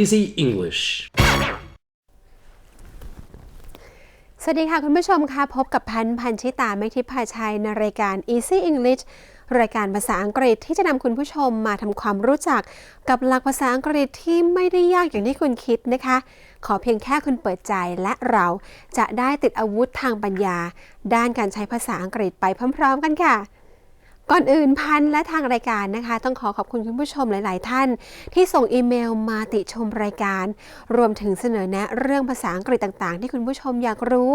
Easy English. สวัสดีค่ะคุณผู้ชมค่ะ พบกับพันธ์พันชิตาเมฆทิพาชัย ในรายการ Easy English รายการภาษาอังกฤษที่จะนำคุณผู้ชมมาทำความรู้จักกับหลักภาษาอังกฤษที่ไม่ได้ยากอย่างที่คุณคิดนะคะ ขอเพียงแค่คุณเปิดใจและเราจะได้ติดอาวุธทางปัญญา ด้านการใช้ภาษาอังกฤษไปพร้อม ๆ กันค่ะ ก่อนอื่นพันและทางรายการนะคะ ต้องขอขอบคุณคุณผู้ชมหลาย ๆ ท่าน ที่ส่งอีเมลมาติชมรายการ รวมถึงเสนอแนะเรื่องภาษาอังกฤษต่าง ๆ ที่คุณผู้ชมอยากรู้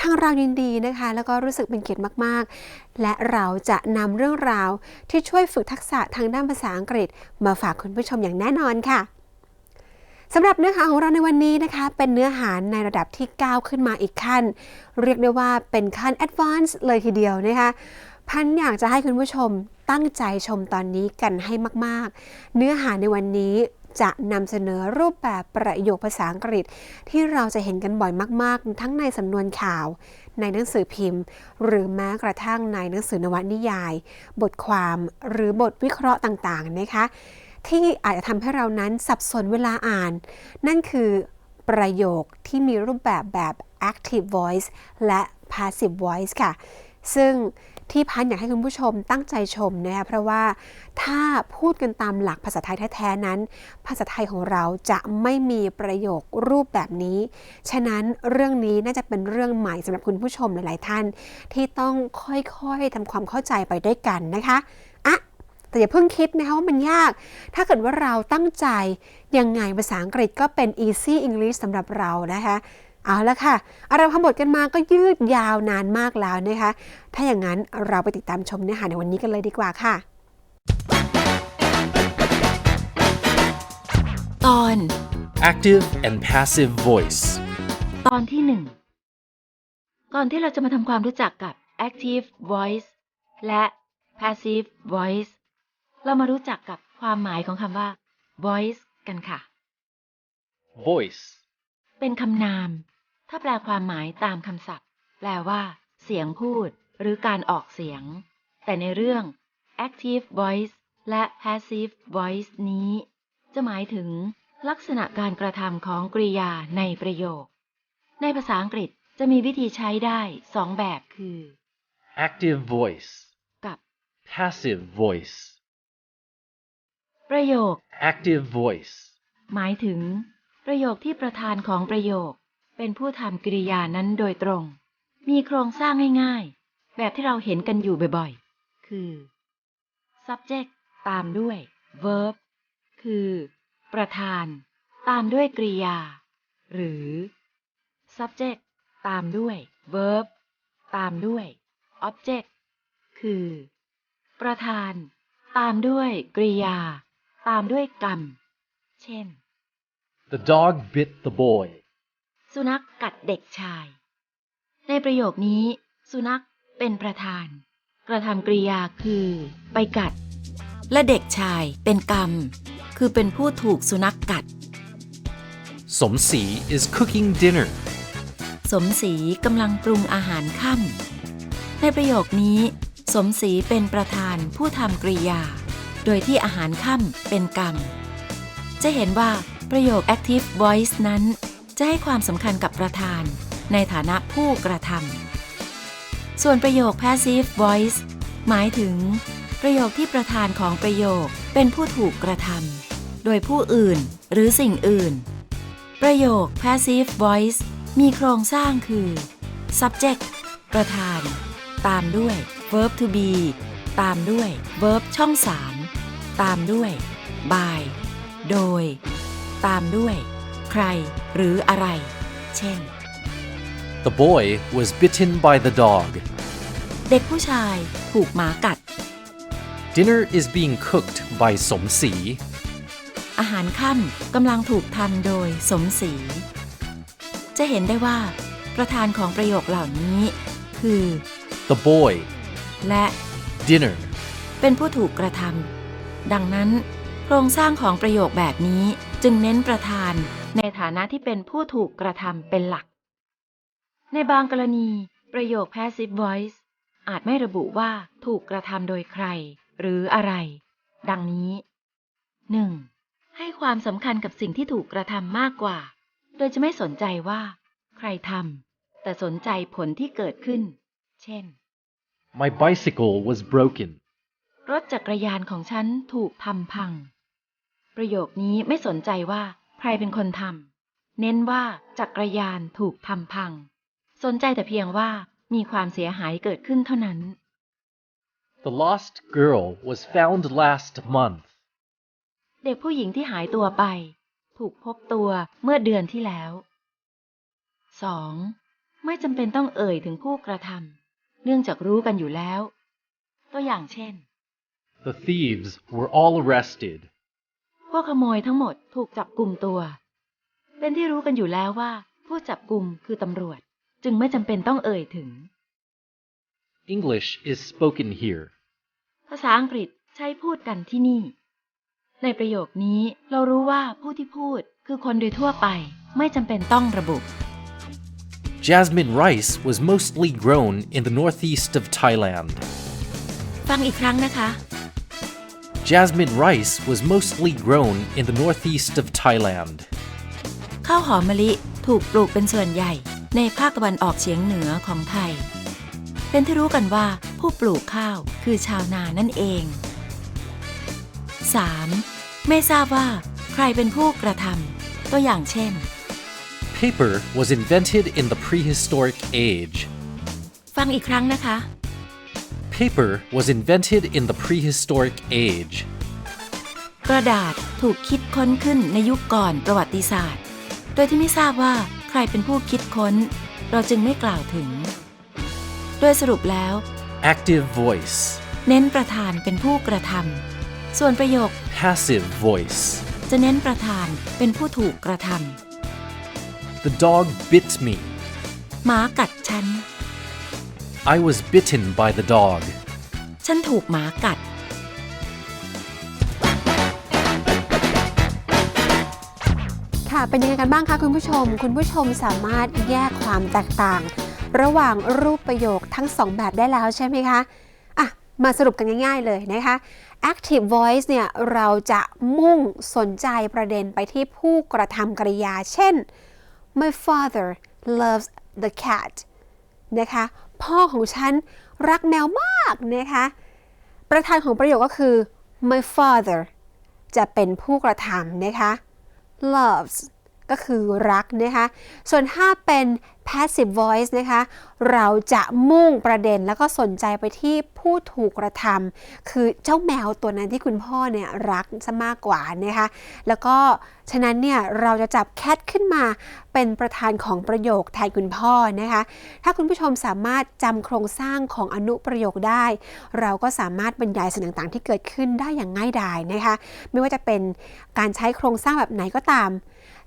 ทางเรายินดีนะคะ แล้วก็รู้สึกเป็นเกียรติมาก ๆ และเราจะนำเรื่องราวที่ช่วยฝึกทักษะทางด้านภาษาอังกฤษ มาฝากคุณผู้ชมอย่างแน่นอนค่ะสำหรับเนื้อหาของเราในวันนี้นะคะ เป็นเนื้อหาในระดับที่ก้าวขึ้นมาอีกขั้น เรียกได้ว่าเป็นขั้น advanced เลยทีเดียวนะคะ พันอยากจะให้คุณผู้ชมตั้งใจชมตอนนี้กันให้มาก ๆ เนื้อหาในวันนี้จะนำเสนอรูปแบบประโยคภาษาอังกฤษ ที่เราจะเห็นกันบ่อยมาก ๆ ทั้งในสำนวนข่าว ในหนังสือพิมพ์ หรือแม้กระทั่งในหนังสือนวนิยาย บทความหรือบทวิเคราะห์ต่าง ๆ นะคะ ที่อาจจะทำให้เรานั้นสับสนเวลาอ่าน นั่นคือประโยคที่มีรูปแบบแบบ active voice และ passive voice ค่ะ ซึ่ง ที่พันอยากให้คุณผู้ชมตั้งใจชมนะคะเพราะว่าถ้าพูดกันตามหลักภาษาไทยแท้ๆนั้น ภาษาไทยของเราจะไม่มีประโยครูปแบบนี้ ฉะนั้นเรื่องนี้น่าจะเป็นเรื่องใหม่สำหรับคุณผู้ชมหลายๆท่าน ที่ต้องค่อยๆทำความเข้าใจไปด้วยกันนะคะอะแต่อย่าเพิ่งคิดนะคะว่ามันยาก ถ้าเกิดว่าเราตั้งใจยังไงภาษาอังกฤษก็เป็น easy English สำหรับเรานะคะ เอาละค่ะเอาเราพบทกันมาก็ยืดยาวนานมากแล้วนะคะ ถ้าอย่างนั้นเราไปติดตามชมเนื้อหาในวันนี้กันเลยดีกว่าค่ะ ตอน Active and passive voice. ตอนที่หนึ่งก่อนที่เราจะมาทำความรู้จักกับ active voice และ passive voice เรามารู้จักกับความหมายของคำว่า voice กันค่ะ Voice. เป็นคำนาม ถ้าแปลความหมายตามคำศัพท์ แปลว่า เสียงพูด หรือการออกเสียง แต่ในเรื่อง active voice และ passive voice นี้ จะหมายถึง ลักษณะการกระทำของกริยาในประโยค ในภาษาอังกฤษจะมีวิธีใช้ได้สองแบบคือ Active voice. กับ Passive voice. ประโยค Active voice. หมายถึง ประโยคที่ประธานของประโยค เป็นผู้ทำกริยานั้นโดยตรง มีโครงสร้างง่ายๆ แบบที่เราเห็นกันอยู่บ่อยๆ คือ subject ตามด้วย verb คือ ประธาน ตามด้วยกริยา หรือ subject ตามด้วย verb ตามด้วย object คือ ประธาน ตามด้วยกริยา ตามด้วยกรรม เช่น The dog bit the boy. สุนัขกัดเด็กชาย ในประโยคนี้ สุนัขเป็นประธาน กระทำกริยาคือ ไปกัด และเด็กชายเป็นกรรม คือเป็นผู้ถูกสุนัขกัด Somsi is cooking dinner. สมศรีกำลังปรุงอาหารค่ำในประโยคนี้ สมศรีเป็นประธานผู้ทำกริยา โดยที่อาหารค่ำเป็นกรรม จะเห็นว่าประโยค active voice นั้น จะให้ความสำคัญกับประธาน ในฐานะผู้กระทำ ส่วนประโยค passive voice หมายถึง ประโยคที่ประธานของประโยคเป็นผู้ถูกกระทำโดยผู้อื่นหรือสิ่งอื่น ประโยค passive voice มีโครงสร้างคือ subject ประธาน ตามด้วย verb to be ตามด้วย verb ช่อง 3 ตามด้วย by โดย ตามด้วย ใครหรืออะไร เช่น The boy was bitten by the dog. เด็กผู้ชายถูกหมากัด Dinner is being cooked by Som Si. อาหารค่ำกำลังถูกทำโดยสมศรี จะเห็นได้ว่า ประธานของประโยคเหล่านี้ คือ The boy, และ dinner. เป็นผู้ถูกกระทำดังนั้น โครงสร้างของประโยคแบบนี้จึงเน้นประธาน ในฐานะที่เป็นผู้ถูกกระทำเป็นหลัก ในบางกรณี ประโยค passive voice อาจไม่ระบุว่าถูกกระทำโดยใคร หรืออะไร ดังนี้ 1. ให้ความสำคัญกับสิ่งที่ถูกกระทำมากกว่า โดยจะไม่สนใจว่า ใครทำแต่สนใจผลที่เกิดขึ้น เช่น My bicycle was broken. รถจักรยานของฉันถูกทำพัง ประโยคนี้ไม่สนใจว่า ใครเป็นคนทำเน้นว่าจักรยานถูกทำพัง สนใจแต่เพียงว่ามีความเสียหายเกิดขึ้นเท่านั้น The lost girl was found last month. เด็กผู้หญิงที่หายตัวไป ถูกพบตัวเมื่อเดือนที่แล้ว 2. ไม่จำเป็นต้องเอ่ยถึงผู้กระทำเนื่องจากรู้กันอยู่แล้ว ตัวอย่างเช่น The thieves were all arrested. พวกขโมยทั้งหมดถูกจับกลุ่มตัว เป็นที่รู้กันอยู่แล้วว่า ผู้จับกลุ่มคือตำรวจ จึงไม่จำเป็นต้องเอ่ยถึง English is spoken here. ภาษาอังกฤษใช้พูดกันที่นี่ ในประโยคนี้เรารู้ว่าผู้ที่พูดคือคนโดยทั่วไปไม่จำเป็นต้องระบุ Jasmine rice was mostly grown in the northeast of Thailand. ฟังอีกครั้งนะคะ Jasmine rice was mostly grown in the northeast of Thailand. ข้าวหอมมะลิถูกปลูกเป็นส่วนใหญ่ในภาคตะวันออกเฉียงเหนือของไทย เป็นที่รู้กันว่าผู้ปลูกข้าวคือชาวนานั่นเอง 3. ไม่ทราบว่าใครเป็นผู้กระทำตัวอย่างเช่น Paper was invented in the prehistoric age. ฟังอีกครั้งนะคะ Paper was invented in the prehistoric age. กระดาษถูกคิดค้นขึ้นในยุคก่อนประวัติศาสตร์ โดยที่ไม่ทราบว่าใครเป็นผู้คิดค้น เราจึงไม่กล่าวถึง โดยสรุปแล้ว Active voice. เน้นประธานเป็นผู้กระทำส่วนประโยค Passive voice. จะเน้นประธานเป็นผู้ถูกกระท The dog bit me. ำหมากัดฉัน I was bitten by the dog. ฉันถูกหมากัด ค่ะเป็นยังไงกันบ้างคะคุณผู้ชม คุณผู้ชมสามารถแยกความแตกต่าง ระหว่างรูปประโยคทั้งสองแบบได้แล้วใช่ไหมคะอะมาสรุปกันง่าย ๆ เลยนะคะ active voice เนี่ยเราจะมุ่งสนใจประเด็นไปที่ผู้กระทำกริยา เช่น my father loves the cat นะคะ พ่อของฉันรักแมวมากนะคะ ประธานของประโยคก็คือ my father จะเป็นผู้กระทำนะคะ loves ก็คือรักนะคะ ส่วนถ้าเป็น passive voice นะคะ เราจะมุ่งประเด็นแล้วก็สนใจไปที่ผู้ถูกกระทำคือเจ้าแมวตัวนั้นที่คุณพ่อเนี่ยรักซะมากกว่านะคะ แล้วก็ฉะนั้นเนี่ยเราจะจับ cat ขึ้นมาเป็นประธานของประโยคแทนคุณพ่อนะคะ ถ้าคุณผู้ชมสามารถจำโครงสร้างของอนุประโยคได้ เราก็สามารถบรรยายสิ่งต่างๆ ที่เกิดขึ้นได้อย่างง่ายดายนะคะ ไม่ว่าจะเป็นการใช้โครงสร้างแบบไหนก็ตาม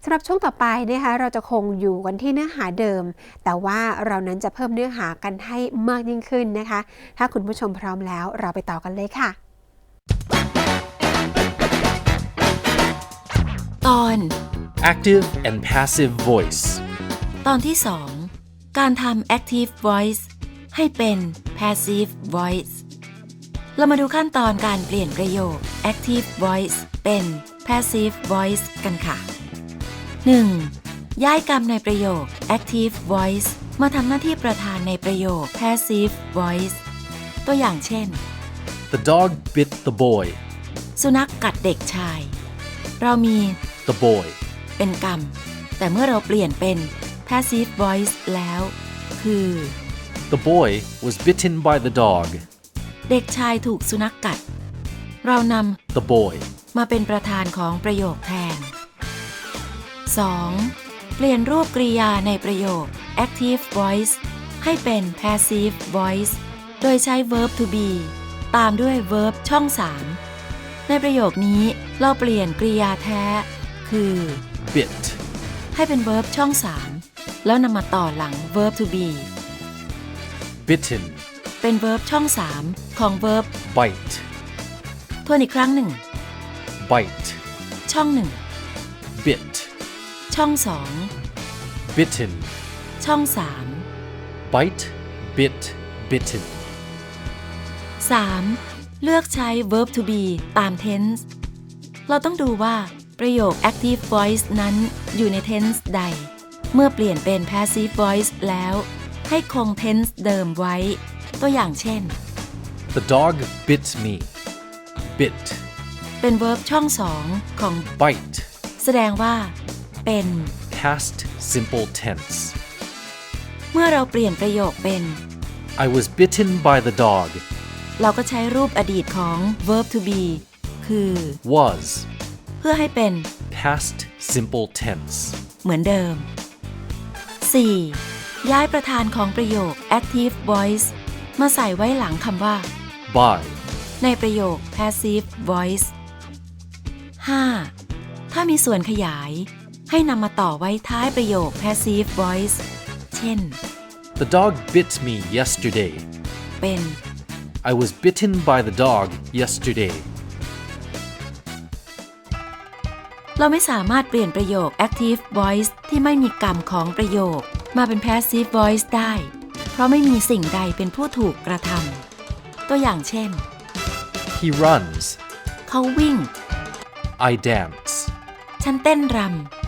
สำหรับช่วงต่อไปนะคะเราจะคงอยู่กันที่เนื้อหาเดิม แต่ว่าเรานั้นจะเพิ่มเนื้อหากันให้มากยิ่งขึ้นนะคะ ถ้าคุณผู้ชมพร้อมแล้วเราไปต่อกันเลยค่ะ ตอน Active and passive voice. ตอนที่ 2 การทำ active voice ให้เป็น passive voice เรามาดูขั้นตอนการเปลี่ยนประโยค active voice เป็น passive voice กันค่ะ 1. ย้ายกรรมในประโยค active voice มาทำหน้าที่ประธานในประโยค passive voice ตัวอย่างเช่น The dog bit the boy. สุนัขกกัดเด็กชาย เรามี The boy. เป็นกรรม แต่เมื่อเราเปลี่ยนเป็น passive voice แล้ว คือ The boy was bitten by the dog. เด็กชายถูกสุนัขกกัด เราน The boy. ำมาเป็นประธานของประโยคแทน 2. เปลี่ยนรูปกริยาในประโยค active voice ให้เป็น passive voice โดยใช้ verb to be ตามด้วย verb ช่อง 3 ในประโยคนี้เราเปลี่ยนกริยาแท้ คือ bit, ให้เป็น verb ช่อง 3 แล้วนำมาต่อหลัง verb to be bitten, เป็น verb ช่อง 3 ของ verb bite, ทวนอีกครั้งหนึ่ง bite, ช่อง bit, 1 ช่อง bitten, 2ช่อง bite, bit, bitten. 3 3เลือกใช้ verb to be ตาม tense เราต้องดูว่าประโยค active voice นั้นอยู่ใน tense ใด เมื่อเปลี่ยนเป็น passive voice แล้ว ให้คง tense เดิมไว้ ตัวอย่างเช่น The dog bit me. Bit, เป็น verb ช่องสองของ bite, แสดงว่า เป็น past simple tense. เมื่อเราเปลี่ยนประโยคเป็น I was bitten by the dog. เราก็ใช้รูปอดีตของ verb to be คือ Was, เพื่อให้เป็น past simple tense. เหมือนเดิม 4. ย้ายประธานของประโยค active voice มาใส่ไว้หลังคำว่า By, ในประโยค passive voice 5. ถ้ามีส่วนขยาย ให้นำมาต่อไว้ท้ายประโยค passive voice เช่น the dog bit me yesterday. เป็น I was bitten by the dog yesterday. เราไม่สามารถเปลี่ยนประโยค active voice ที่ไม่มีกรรมของประโยค มาเป็น passive voice ได้ เพราะไม่มีสิ่งใดเป็นผู้ถูกกระทำตัวอย่างเช่น He runs. เขาวิ่ง I dance. ฉันเต้นรำ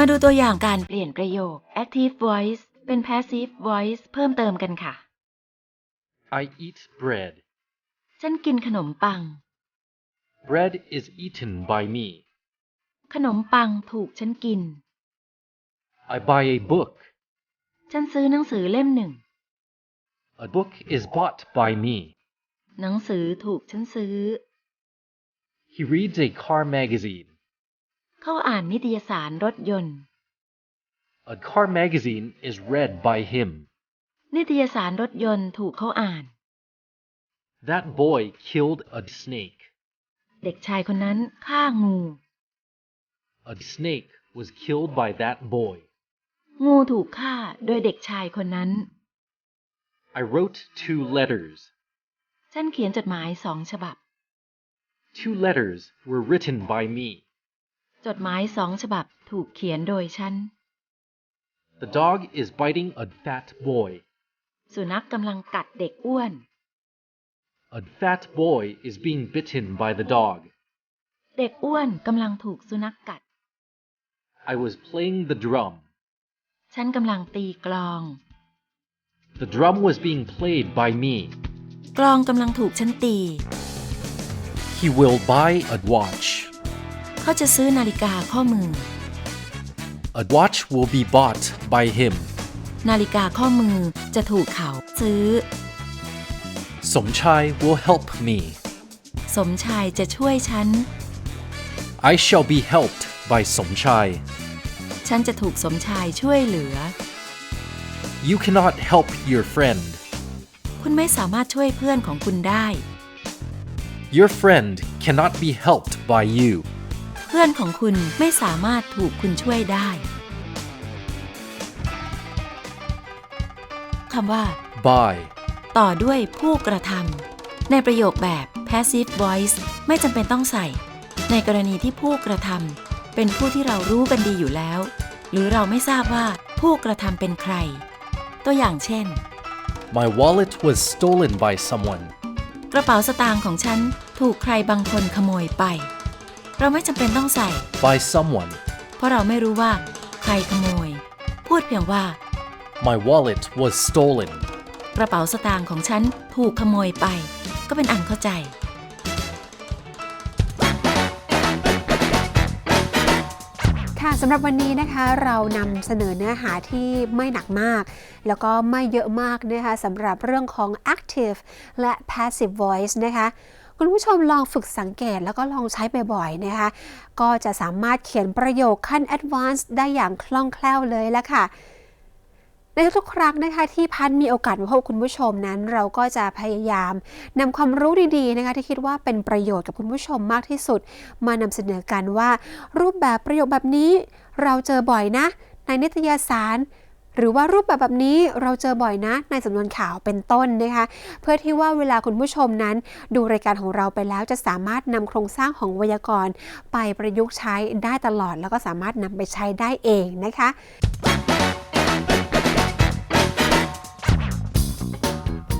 มาดูตัวอย่างการเปลี่ยนประโยค active voice เป็น passive voice เพิ่มเติมกันค่ะ I eat bread. ฉันกินขนมปัง Bread is eaten by me. ขนมปังถูกฉันกิน I buy a book. ฉันซื้อหนังสือเล่มหนึ่ง A book is bought by me. หนังสือถูกฉันซื้อ He reads a car magazine. เขาอ่านนิตยสารรถยนต์ A car magazine is read by him. นิตยสารรถยนต์ถูกเขาอ่าน That boy killed a snake. เด็กชายคนนั้นฆ่างู A snake was killed by that boy. งูถูกฆ่าโดยเด็กชายคนนั้น I wrote two letters. ฉันเขียนจดหมายสองฉบับ Two letters were written by me. จดหมายสองฉบับถูกเขียนโดยฉัน The dog is biting a fat boy. สุนัขกำลังกัดเด็กอ้วน A fat boy is being bitten by the dog. เด็กอ้วนกำลังถูกสุนัขกัด I was playing the drum. ฉันกำลังตีกลอง The drum was being played by me. กลองกำลังถูกฉันตี He will buy a watch. เขาจะซื้อนาฬิกาข้อมือ A watch will be bought by him. นาฬิกาข้อมือจะถูกเขาซื้อ Somchai will help me. สมชายจะช่วยฉัน I shall be helped by Somchai. ฉันจะถูกสมชายช่วยเหลือ You cannot help your friend. คุณไม่สามารถช่วยเพื่อนของคุณได้ Your friend cannot be helped by you. เพื่อนของคุณไม่สามารถถูกคุณช่วยได้คำว่า By. ต่อด้วยผู้กระทำในประโยคแบบ passive voice ไม่จำเป็นต้องใส่ ในกรณีที่ผู้กระทำเป็นผู้ที่เรารู้กันดีอยู่แล้ว หรือเราไม่ทราบว่าผู้กระทำเป็นใคร ตัวอย่างเช่น My wallet was stolen by someone. กระเป๋าสตางค์ของฉันถูกใครบางคนขโมยไป เราไม่จำเป็นต้องใส่ By someone. เพราะเราไม่รู้ว่า ใครขโมย พูดเพียงว่า My wallet was stolen. กระเป๋าสตางค์ของฉันถูกขโมยไป ก็เป็นอันเข้าใจ ค่ะสำหรับวันนี้นะคะเรานำเสนอเนื้อหาที่ไม่หนักมาก แล้วก็ไม่เยอะมากนะคะสำหรับเรื่องของ active และ passive voice นะคะ คุณผู้ชมลองฝึกสังเกตแล้วก็ลองใช้บ่อยๆนะคะ ก็จะสามารถเขียนประโยคขั้น advanced ได้อย่างคล่องแคล่วเลยละค่ะในทุกครั้งนะคะที่พันมีโอกาสมาพบคุณผู้ชมนั้น เราก็จะพยายามนำความรู้ดีๆนะคะที่คิดว่าเป็นประโยชน์กับคุณผู้ชมมากที่สุด มานำเสนอกันว่า รูปแบบประโยคแบบนี้เราเจอบ่อยนะ ในนิตยสาร หรือว่ารูปแบบแบบนี้เราเจอบ่อยนะในสำนวนข่าวเป็นต้นนะคะ เพื่อที่ว่าเวลาคุณผู้ชมนั้น ดูรายการของเราไปแล้วจะสามารถนำโครงสร้างของไวยากรณ์ ไปประยุกต์ใช้ได้ตลอด แล้วก็สามารถนำไปใช้ได้เองนะคะ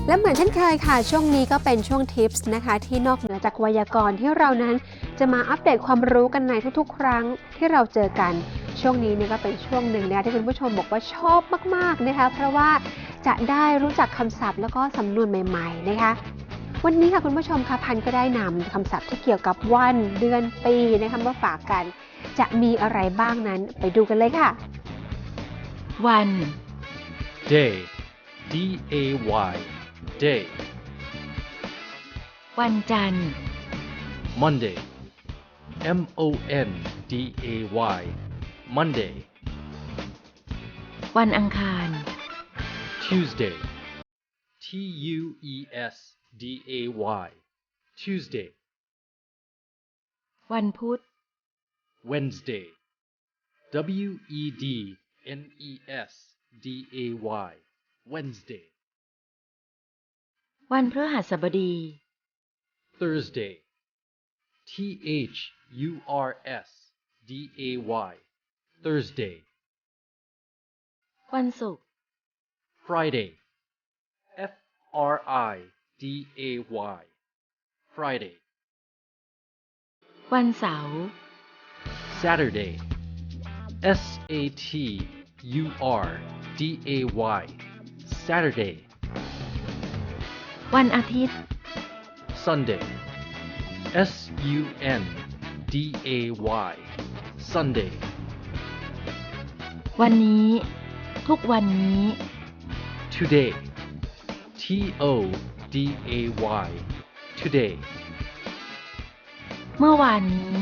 และเหมือนเช่นเคยค่ะ ช่วงนี้ก็เป็นช่วงทิปส์นะคะ ที่นอกเหนือจากไวยากรณ์ที่เรานั้นจะมาอัปเดตความรู้กันในทุกๆ ครั้งที่เราเจอกัน ช่วงนี้เนี่ยก็เป็นช่วงหนึ่งนะคะที่คุณผู้ชมบอกว่าชอบมากๆนะคะ เพราะว่าจะได้รู้จักคำศัพท์แล้วก็สำนวนใหม่ ๆ นะคะวันนี้ค่ะคุณผู้ชมคะพันก็ได้นำคำศัพท์ที่เกี่ยวกับวันเดือนปีนะคะมาฝากกัน จะมีอะไรบ้างนั้นไปดูกันเลยค่ะ วัน Day. D A Y. Day. วันจันทร์ Monday. M O N D A Y. Monday. วันอังคาร Tuesday. T U E S D A Y. Tuesday. วันพุธ Wednesday. W E D N E S D A Y. Wednesday. วันพฤหัสบดี Thursday. T H U R S D A Y. Thursday. วันศุกร์ Friday. F R I D A Y. Friday. วันเสาร์ Saturday. S A T U R D A Y. Saturday. วันอาทิตย์ Sunday. S U N D A Y. Sunday. วันนี้ ทุกวันนี้ Today. T O D A Y. Today. เมื่อวานนี้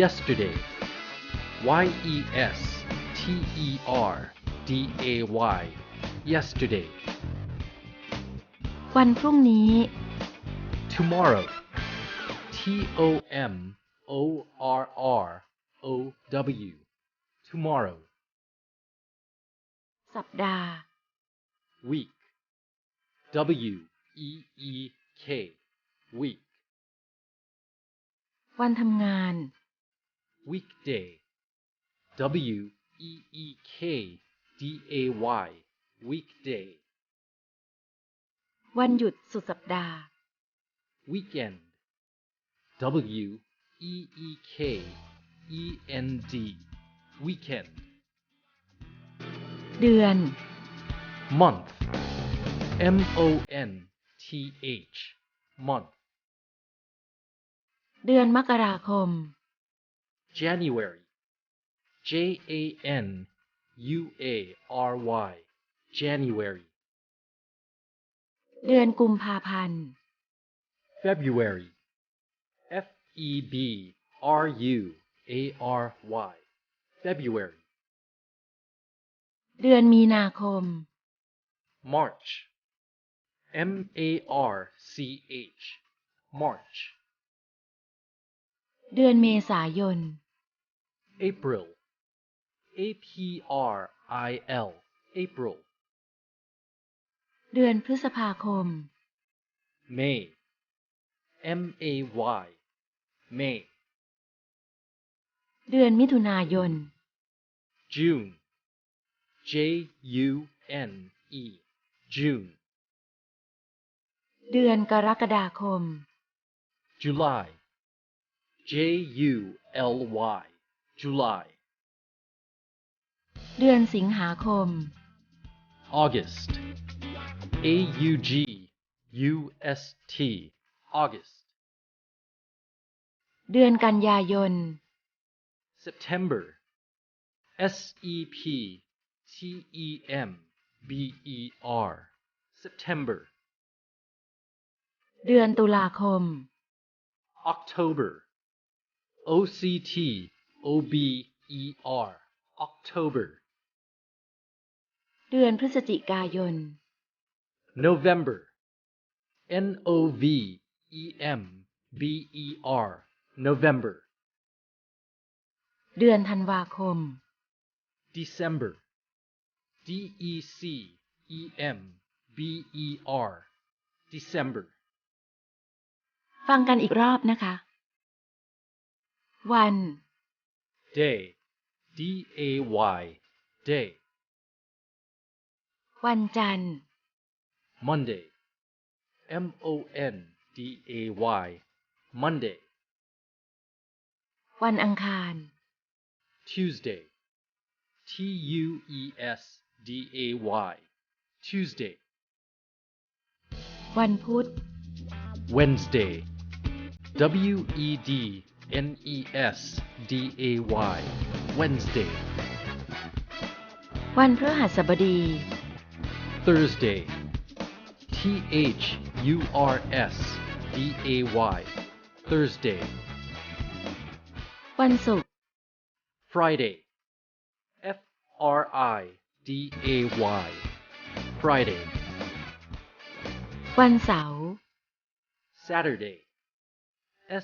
Yesterday. Y E S T E R D A Y. Yesterday. วันพรุ่งนี้ Tomorrow. T O M O R R O W. Tomorrow. สัปดาห์ Week. W E E K. Week. วันทำงาน Weekday. W E E K D A Y. Weekday. วันหยุดสุดสัปดาห์ Weekend. W E E K E N D. Weekend. เดือน Month. M O N T H. Month. เดือนมกราคม January. J A N U A R Y. January. เดือนกุมภาพันธ์ February. F E B R U A R Y. February. เดือนมีนาคม March. M A R C H. March. เดือนเมษายน April. A P R I L. April. เดือนพฤษภาคม May. M A Y. May. เดือนมิถุนายน June. J U N E. June. เดือนกรกฎาคม July. J U L Y. July. เดือนสิงหาคม August. A U G U S T. August. เดือนกันยายน September. S E P T E M B E R. September. เดือนตุลาคม October. O C T O B E R. October. เดือนพฤศจิกายน November. N O V E M B E R. November. เดือนธันวาคม December. D E C E M B E R. December. ฟังกันอีกรอบนะคะ วัน Day. D A Y. Day. วันจันทร์ Monday. M O N D A Y. Monday. วันอังคาร Tuesday. T U E S D A Y. Tuesday. วันพุธ Wednesday. W E D N E S D A Y. Wednesday. วันพฤหัสบดี Thursday. T H U R S D A Y. Thursday. วันศุกร์ Friday. F R I D A Y. Friday. วันเสาร์ Saturday.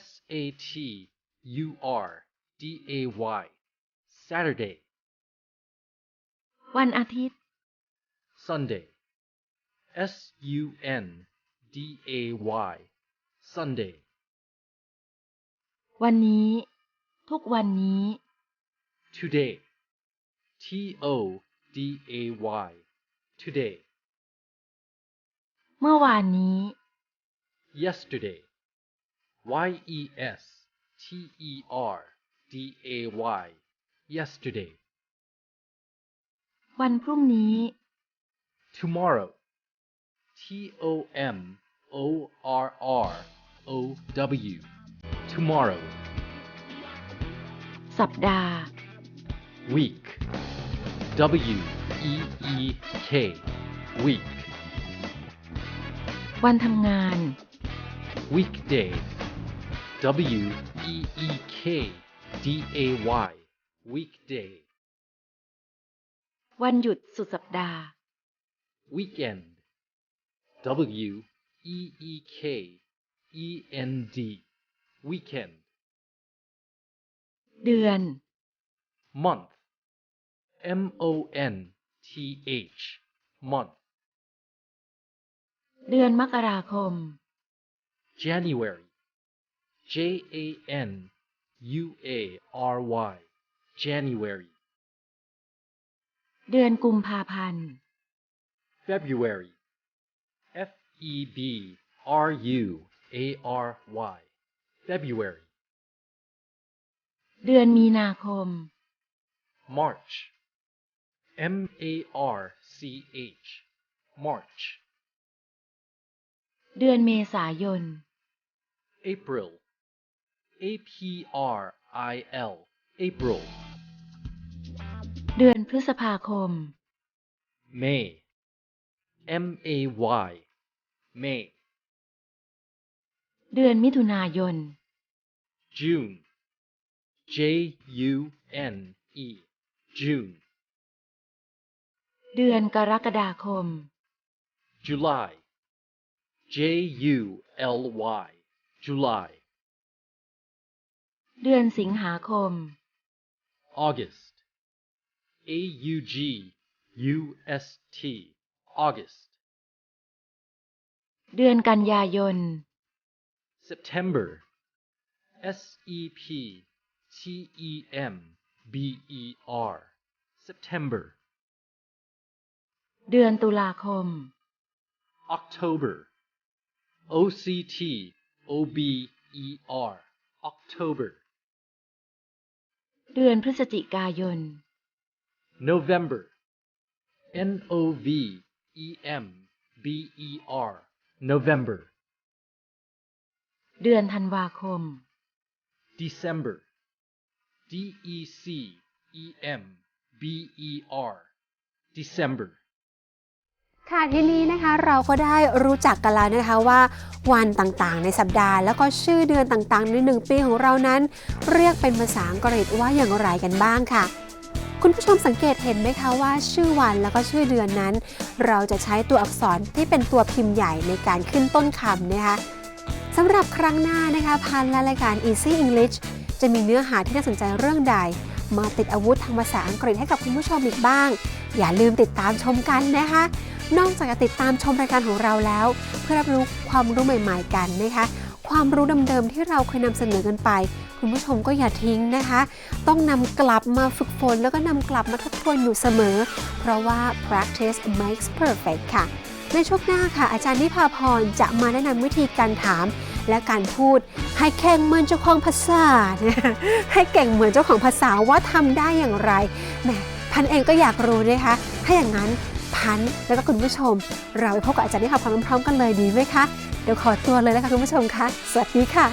S A T U R D A Y. Saturday. วันอาทิตย์ Sunday. S U N D A Y. Sunday. วันนี้ ทุกวันนี้ Today. T O D A Y. Today. เมื่อวานนี้ Yesterday. Y E S T E R D A Y. Yesterday. วันพรุ่งนี้ Tomorrow. T O M O R R O W. Tomorrow. สัปดาห์ Week. W E E K. Week. วันทำงาน Weekday. W E E K D A Y. Weekday. วันหยุดสุดสัปดาห์ Weekend. W E E K E N D. Weekend. เดือน Month. M O N T H. Month. เดือนมกราคม January. J A N U A R Y. January. เดือนกุมภาพันธ์ February. F E B R U A R Y. February. เดือนมีนาคม March. M A R C H. March. เดือนเมษายน April. A P R I L. April. เดือนพฤษภาคม May. M A Y. May. เดือนมิถุนายน June. J U N E. June. เดือนกรกฎาคม July. J U L Y. July. เดือนสิงหาคม August. A U G U S T. August. เดือนกันยายน September. S E P T E M B E R. September. เดือนตุลาคม October. O C T O B E R. October. เดือนพฤศจิกายน November. N O V E M B E R. November. เดือนธันวาคม December. D E C E M B E R. December. ค่ะทีนี้นะคะเราก็ได้รู้จักกันแล้วนะคะว่าวันต่างๆ ในสัปดาห์ แล้วก็ชื่อเดือนต่างๆ ในหนึ่งปีของเรานั้น เรียกเป็นภาษาอังกฤษว่าอย่างไรกันบ้างค่ะ คุณผู้ชมสังเกตเห็นไหมคะว่าชื่อวันแล้วก็ชื่อเดือนนั้น เราจะใช้ตัวอักษรที่เป็นตัวพิมพ์ใหญ่ในการขึ้นต้นคำนะคะสำหรับครั้งหน้านะคะพันและรายการ Easy English จะมีเนื้อหาที่น่าสนใจเรื่องใด มาติดอาวุธทางภาษาอังกฤษให้กับคุณผู้ชมอีกบ้าง อย่าลืมติดตามชมกันนะคะ นอกจากจะติดตามชมรายการของเราแล้ว เพื่อรับรู้ความรู้ใหม่ ๆ กันนะคะ ความรู้เดิมๆที่เราเคยนำเสนอกันไป คุณผู้ชมก็อย่าทิ้งนะคะ ต้องนำกลับมาฝึกฝนแล้วก็นำกลับมาทบทวนอยู่เสมอ เพราะว่า practice makes perfect ค่ะ ในช่วงหน้าค่ะ อาจารย์นิพาพรจะมาแนะนำวิธีการถามและการพูดให้แข่งเหมือนเจ้าของภาษา ให้เก่งเหมือนเจ้าของภาษาว่าทำได้อย่างไรแหมพันเองก็อยากรู้นะคะ ถ้าอย่างนั้นพันแล้วก็คุณผู้ชม เราไปพบกับอาจารย์นิพาพรพร้อมๆกันเลยดีไหมคะเดี๋ยวขอตัวเลยนะคะคุณผู้ชมคะสวัสดีค่ะ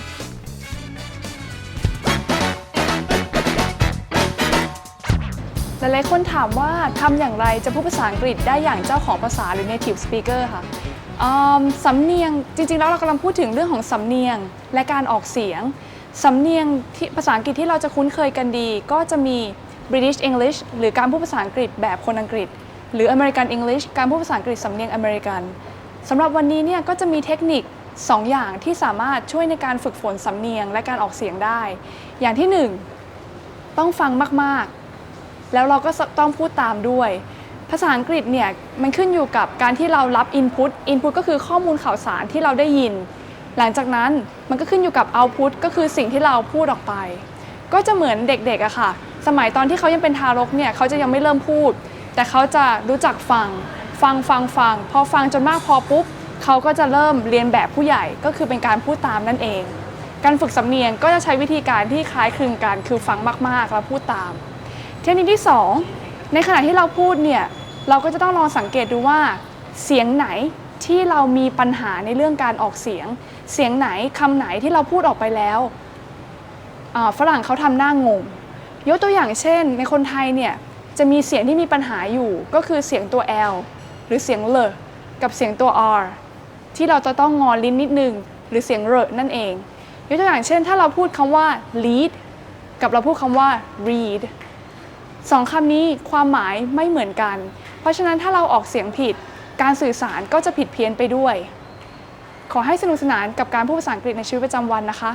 ลายๆคนถามว่าทำอย่างไรจะพูดภาษาอังกฤษได้อย่างเจ้าของภาษาหรือ native speaker ค่ะสำเนียงจริงๆแล้วเรากำลังพูดถึงเรื่องของสำเนียงและการออกเสียง สำเนียงที่ภาษาอังกฤษที่เราจะคุ้นเคยกันดี ก็จะมี British English หรือการพูดภาษาอังกฤษแบบคนอังกฤษ หรือ American English การพูดภาษาอังกฤษสำเนียงอเมริกันสำหรับวันนี้เนี่ยก็จะมีเทคนิค 2 อย่างที่สามารถช่วยในการฝึกฝนสำเนียงและการออกเสียงได้ อย่างที่หนึ่งต้องฟังมากๆ แล้วเราก็ต้องพูดตามด้วย ภาษาอังกฤษเนี่ยมันขึ้นอยู่กับการที่เรารับ Input Input ก็คือข้อมูลข่าวสารที่เราได้ยิน หลังจากนั้นมันก็ขึ้นอยู่กับ Output ก็คือสิ่งที่เราพูดออกไป ก็จะเหมือนเด็กๆอะค่ะ สมัยตอนที่เขายังเป็นทารกเนี่ยเขาจะยังไม่เริ่มพูด แต่เขาจะรู้จักฟัง ฟังฟังฟังพอฟังจนมากพอปุ๊บเขาก็จะเริ่มเรียนแบบผู้ใหญ่ก็คือเป็นการพูดตามนั่นเอง การฝึกสำเนียงก็จะใช้วิธีการที่คล้ายคลึงกันคือฟังมากๆแล้วพูดตาม เทคนิคที่ 2 ในขณะที่เราพูดเนี่ยเราก็จะต้องลองสังเกตดูว่าเสียงไหนที่เรามีปัญหาในเรื่องการออกเสียง เสียงไหนคำไหนที่เราพูดออกไปแล้วฝรั่งเขาทำหน้างง ยกตัวอย่างเช่น ในคนไทยเนี่ยจะมีเสียงที่มีปัญหาอยู่ก็คือเสียงตัว L หรือเสียงเลกับเสียงตัว R ที่เราจะต้องงอลิ้นนิดนึง หรือเสียงเรนั่นเอง ยกตัวอย่างเช่น ถ้าเราพูดคำว่า lead กับเราพูดคำว่า read สองคำนี้ความหมายไม่เหมือนกัน เพราะฉะนั้นถ้าเราออกเสียงผิด การสื่อสารก็จะผิดเพี้ยนไปด้วย ขอให้สนุกสนานกับการพูดภาษาอังกฤษในชีวิตประจำวันนะคะ